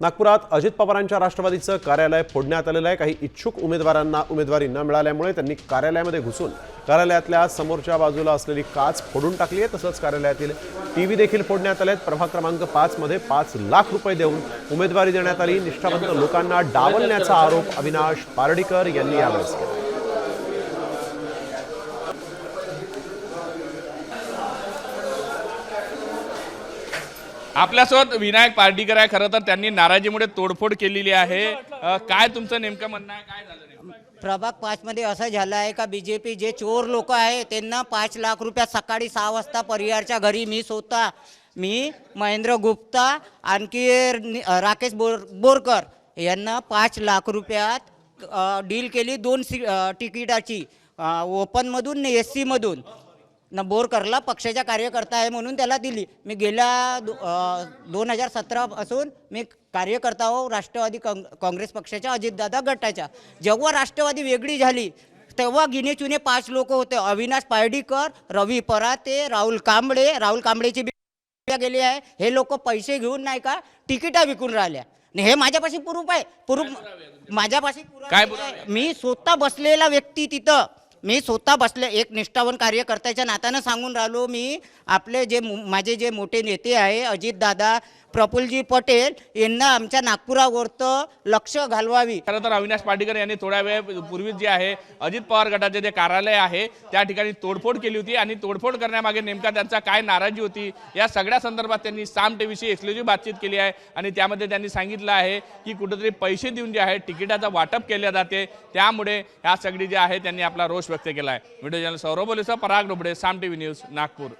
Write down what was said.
नागपुरात अजित पवारांच्या राष्ट्रवादीचं कार्यालय फोडण्यात आलेलं आहे. काही इच्छुक उमेदवारांना उमेदवारी न मिळाल्यामुळे त्यांनी कार्यालयामध्ये घुसून कार्यालयातल्या समोरच्या बाजूला असलेली काच फोडून टाकली आहे. तसंच कार्यालयातील टी व्ही देखील फोडण्यात आले आहेत प्रभाग क्रमांक पाचमध्ये पाच लाख रुपये देऊन उमेदवारी देण्यात आली. निष्ठावंत लोकांना डावलण्याचा आरोप अविनाश पारडीकर यांनी यावेळेस केला. आपल्यासोबत विनायक पार्टीकर आहे खरं तर त्यांनी नाराजीमुळे तोडफोड केलेली आहे. काय तुमचं नेमकं म्हणणं आहे? काय झालं नेमकं? प्रभाग पाचमध्ये असं झालं आहे का बी जे पी जे चोर लोक आहे त्यांना पाच लाख रुपयात सकाळी सहा वाजता परिवारच्या घरी मी स्वतः मी महेंद्र गुप्ता आणखी नि- राकेश बोर बोरकर यांना पाच लाख रुपयात डील केली दोन सी अ, तिकिटाची ओपनमधून एस सीमधून न बोरकरला पक्षाच्या कार्यकर्ता आहे म्हणून त्याला दिली. मी गेल्या दो दोन हजार सतरापासून मी कार्यकर्ता हो राष्ट्रवादी काँग काँग्रेस पक्षाच्या अजितदादा गटाच्या. जेव्हा राष्ट्रवादी वेगळी झाली तेव्हा गिने चुने पाच लोक होते. अविनाश पार्डीकर रवी पराते राहुल कांबळे राहुल कांबळेची बी गेली आहे. हे लोक पैसे घेऊन नाही का तिकिटा विकून राहिल्या. हे माझ्यापाशी प्रूफ आहे. प्रूफ माझ्यापाशी काय मी स्वतः बसलेला व्यक्ती तिथं. मी स्वतः बसले एक निष्ठावन कार्यकर्त्याच्या नात्यानं सांगून राहिलो मी आपले जे माझे जे मोठे नेते आहे अजितदादा प्रफुल्लजी पटेल यांना आमच्या नागपुरावरतं लक्ष घालवावी. खरं तर अविनाश पाटीकर यांनी थोड्या वेळ पूर्वीच जे आहे अजित पवार गटाचे जे कार्यालय आहे त्या ठिकाणी तोडफोड केली होती आणि तोडफोड करण्यामागे नेमका त्यांचा काय नाराजी होती या सगळ्या संदर्भात त्यांनी साम टीव्हीशी एक्सक्लुझिव्ह बातचीत केली आहे आणि त्यामध्ये त्यांनी सांगितलं आहे की कुठेतरी पैसे देऊन जे आहे तिकिटाचं वाटप केले जाते. त्यामुळे ह्या सगळी जे आहे त्यांनी आपला रोष व्यक्त केला आहे व्हिडिओ चॅनल सौरभ बोलेसह पराग डोबडे साम टीव्ही न्यूज नागपूर.